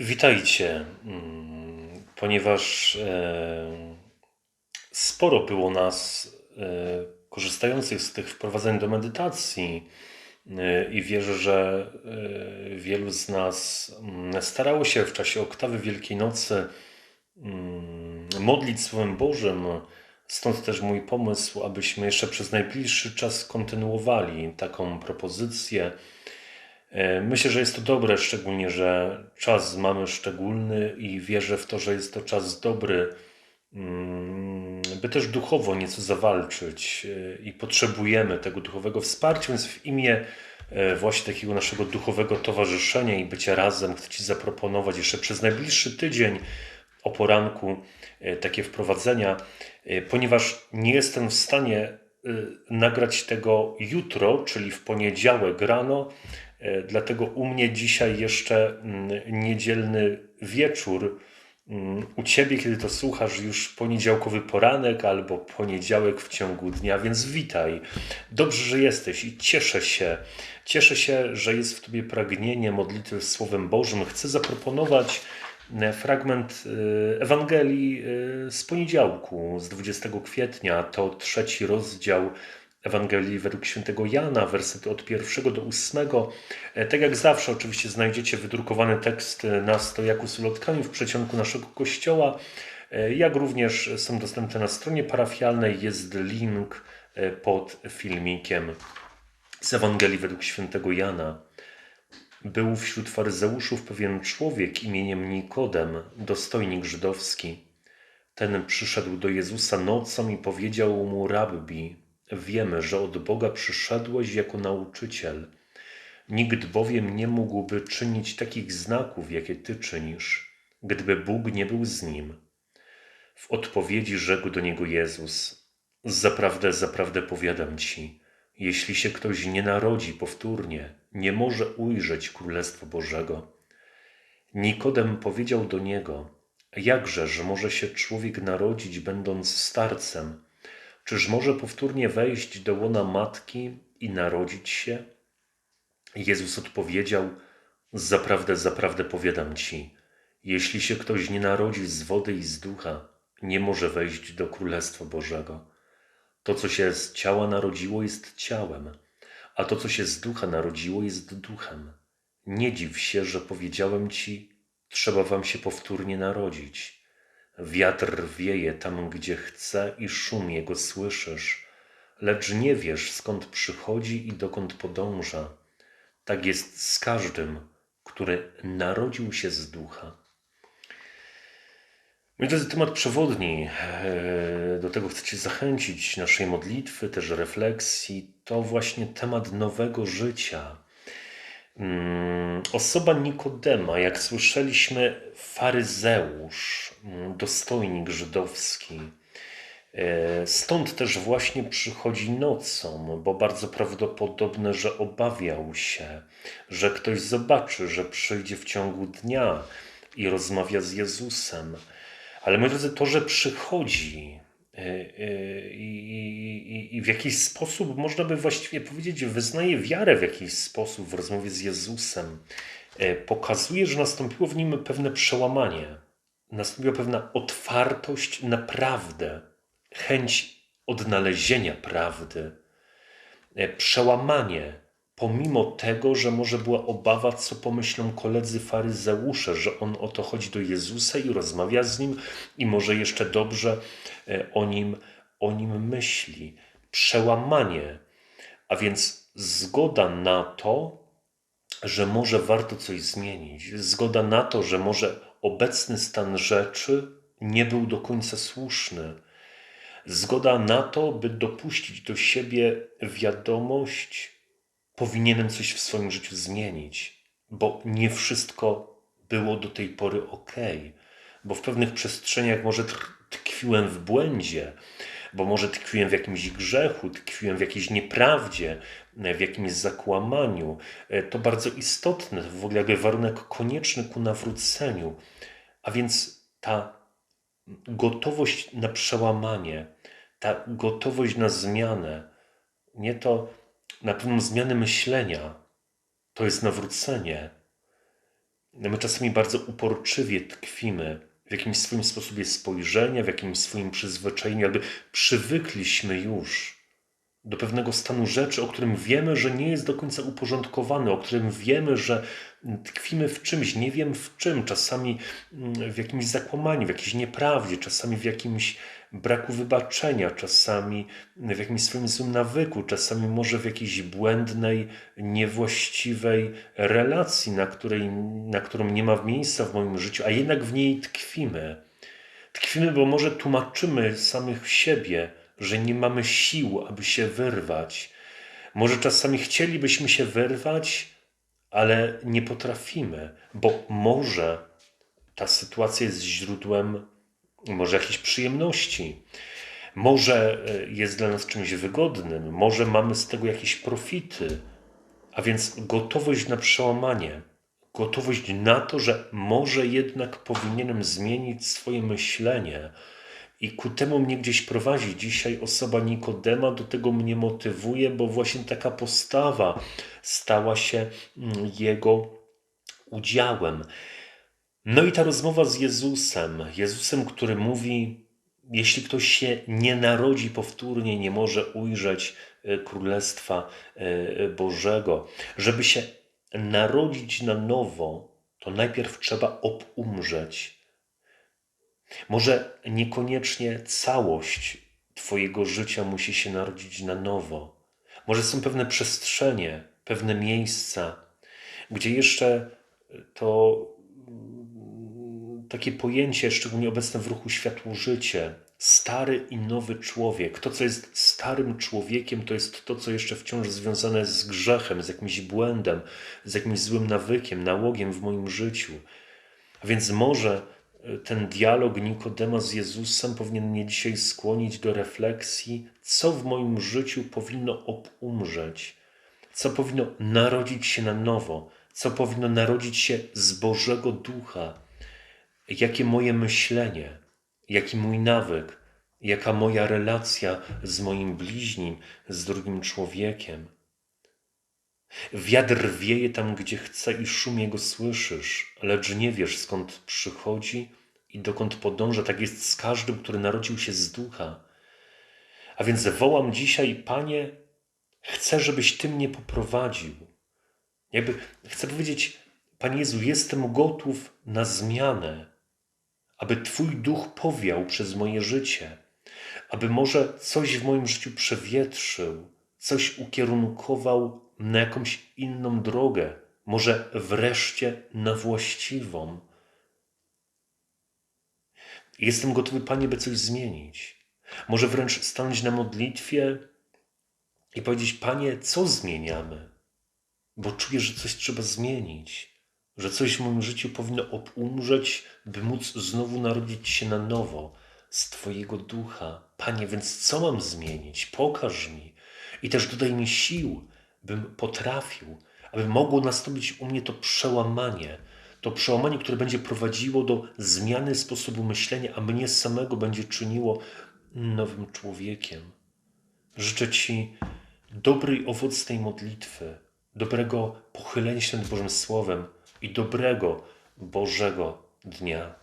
Witajcie, mm, ponieważ e, sporo było nas e, korzystających z tych wprowadzeń do medytacji e, i wierzę, że wielu z nas mm, starało się w czasie oktawy Wielkiej Nocy mm, modlić Słowem Bożym. Stąd też mój pomysł, abyśmy jeszcze przez najbliższy czas kontynuowali taką propozycję myślę, że jest to dobre, szczególnie, że czas mamy szczególny i wierzę w to, że jest to czas dobry, mm, by też duchowo nieco zawalczyć e, i potrzebujemy tego duchowego wsparcia, więc w imię e, właśnie takiego naszego duchowego towarzyszenia i bycia razem chcę Ci zaproponować jeszcze przez najbliższy tydzień o poranku takie wprowadzenia, ponieważ nie jestem w stanie nagrać tego jutro, czyli w poniedziałek rano, E, dlatego u mnie dzisiaj jeszcze mm, niedzielny wieczór. Mm, u ciebie, kiedy to słuchasz, już poniedziałkowy poranek albo poniedziałek w ciągu dnia, więc witaj. Dobrze, że jesteś i cieszę się. Cieszę się, że jest w tobie pragnienie modlitwy Słowem Bożym. Chcę zaproponować e, fragment e, Ewangelii z poniedziałku, z 20 kwietnia. To trzeci rozdział Ewangelii według świętego Jana, wersety od pierwszego do ósmego. E, tak jak zawsze oczywiście znajdziecie wydrukowany tekst na stojaku z ulotkami w przeciągu naszego kościoła, e, jak również są dostępne na stronie parafialnej. Jest link e, pod filmikiem z Ewangelii według świętego Jana. Był wśród faryzeuszów pewien człowiek imieniem Nikodem, dostojnik żydowski. Ten przyszedł do Jezusa nocą i powiedział mu rabbi, Wiemy, że od Boga przyszedłeś jako nauczyciel. Nikt bowiem nie mógłby czynić takich znaków, jakie Ty czynisz, gdyby Bóg nie był z nim. W odpowiedzi rzekł do niego Jezus: Zaprawdę, zaprawdę powiadam Ci, jeśli się ktoś nie narodzi powtórnie, nie może ujrzeć Królestwa Bożego. Nikodem powiedział do niego: Jakże, że może się człowiek narodzić, będąc starcem? Czyż może powtórnie wejść do łona matki i narodzić się? Jezus odpowiedział: Zaprawdę, zaprawdę powiadam ci, jeśli się ktoś nie narodzi z wody i z ducha, nie może wejść do Królestwa Bożego. To, co się z ciała narodziło, jest ciałem, a to, co się z ducha narodziło, jest duchem. Nie dziw się, że powiedziałem ci, trzeba wam się powtórnie narodzić. Wiatr wieje tam, gdzie chce i szum jego słyszysz, lecz nie wiesz, skąd przychodzi i dokąd podąża. Tak jest z każdym, który narodził się z ducha. Mój drodzy, temat przewodni, e, do tego chcę zachęcić, naszej modlitwy, też refleksji, to właśnie temat nowego życia. Mm, osoba Nikodema, jak słyszeliśmy, faryzeusz, dostojnik żydowski. E, stąd też właśnie przychodzi nocą, bo bardzo prawdopodobne, że obawiał się, że ktoś zobaczy, że przyjdzie w ciągu dnia i rozmawia z Jezusem. Ale moi drodzy, to, że przychodzi, E, e, I, w jakiś sposób, można by właściwie powiedzieć, wyznaje wiarę w jakiś sposób w rozmowie z Jezusem. Pokazuje, że nastąpiło w nim pewne przełamanie, nastąpiła pewna otwartość na prawdę, chęć odnalezienia prawdy, przełamanie pomimo tego, że może była obawa, co pomyślą koledzy faryzeusze, że on o to chodzi do Jezusa i rozmawia z nim i może jeszcze dobrze e, o nim, o nim myśli. Przełamanie, a więc zgoda na to, że może warto coś zmienić, zgoda na to, że może obecny stan rzeczy nie był do końca słuszny. Zgoda na to, by dopuścić do siebie wiadomość, powinienem coś w swoim życiu zmienić, bo nie wszystko było do tej pory ok, bo w pewnych przestrzeniach może tkwiłem w błędzie, bo może tkwiłem w jakimś grzechu, tkwiłem w jakiejś nieprawdzie, w jakimś zakłamaniu. E, to bardzo istotne, w ogóle jakby warunek konieczny ku nawróceniu. A więc ta gotowość na przełamanie, ta gotowość na zmianę, nie to na pewną zmianę myślenia. To jest nawrócenie. my czasami bardzo uporczywie tkwimy w jakimś swoim sposobie spojrzenia, w jakimś swoim przyzwyczajeniu, jakby przywykliśmy już do pewnego stanu rzeczy, o którym wiemy, że nie jest do końca uporządkowany, o którym wiemy, że tkwimy w czymś, nie wiem w czym, czasami mm, w jakimś zakłamaniu, w jakiejś nieprawdzie, czasami w jakimś braku wybaczenia, czasami w jakimś swoim złym nawyku, czasami może w jakiejś błędnej, niewłaściwej relacji, na, której, na którą nie ma miejsca w moim życiu, a jednak w niej tkwimy. Tkwimy, bo może tłumaczymy samych siebie, że nie mamy sił, aby się wyrwać. Może czasami chcielibyśmy się wyrwać, ale nie potrafimy, bo może ta sytuacja jest źródłem może jakiejś przyjemności, może e, jest dla nas czymś wygodnym, może mamy z tego jakieś profity, a więc gotowość na przełamanie, gotowość na to, że może jednak powinienem zmienić swoje myślenie. I ku temu mnie gdzieś prowadzi dzisiaj osoba Nikodema, do tego mnie motywuje, bo właśnie taka postawa stała się mm, jego udziałem. No i ta rozmowa z Jezusem, Jezusem, który mówi, jeśli ktoś się nie narodzi powtórnie, nie może ujrzeć e, Królestwa e, Bożego. Żeby się narodzić na nowo, to najpierw trzeba obumrzeć. Może niekoniecznie całość Twojego życia musi się narodzić na nowo. Może są pewne przestrzenie, pewne miejsca, gdzie jeszcze to takie pojęcie, szczególnie obecne w ruchu światło-życie, stary i nowy człowiek. To, co jest starym człowiekiem, to jest to, co jeszcze wciąż związane z grzechem, z jakimś błędem, z jakimś złym nawykiem, nałogiem w moim życiu. A więc może ten dialog Nikodema z Jezusem powinien mnie dzisiaj skłonić do refleksji, co w moim życiu powinno obumrzeć, co powinno narodzić się na nowo, co powinno narodzić się z Bożego Ducha jakie moje myślenie, jaki mój nawyk, jaka moja relacja z moim bliźnim, z drugim człowiekiem. Wiatr wieje tam, gdzie chce i szum jego słyszysz, lecz nie wiesz skąd przychodzi i dokąd podąża. Tak jest z każdym, który narodził się z ducha. A więc wołam dzisiaj, Panie, chcę, żebyś Ty mnie poprowadził. Jakby chcę powiedzieć, Panie Jezu, jestem gotów na zmianę aby Twój duch powiał przez moje życie, aby może coś w moim życiu przewietrzył, coś ukierunkował na jakąś inną drogę, może wreszcie na właściwą. Jestem gotowy, Panie, by coś zmienić. Może wręcz stanąć na modlitwie i powiedzieć: Panie, co zmieniamy? Bo czuję, że coś trzeba zmienić że coś w moim życiu powinno obumrzeć, by móc znowu narodzić się na nowo z Twojego ducha. Panie, więc co mam zmienić? Pokaż mi i też dodaj mi sił, bym potrafił, aby mogło nastąpić u mnie to przełamanie, to przełamanie, które będzie prowadziło do zmiany sposobu myślenia, a mnie samego będzie czyniło nowym człowiekiem. Życzę Ci dobrej, owocnej modlitwy, dobrego pochylenia się nad Bożym Słowem, i dobrego Bożego dnia.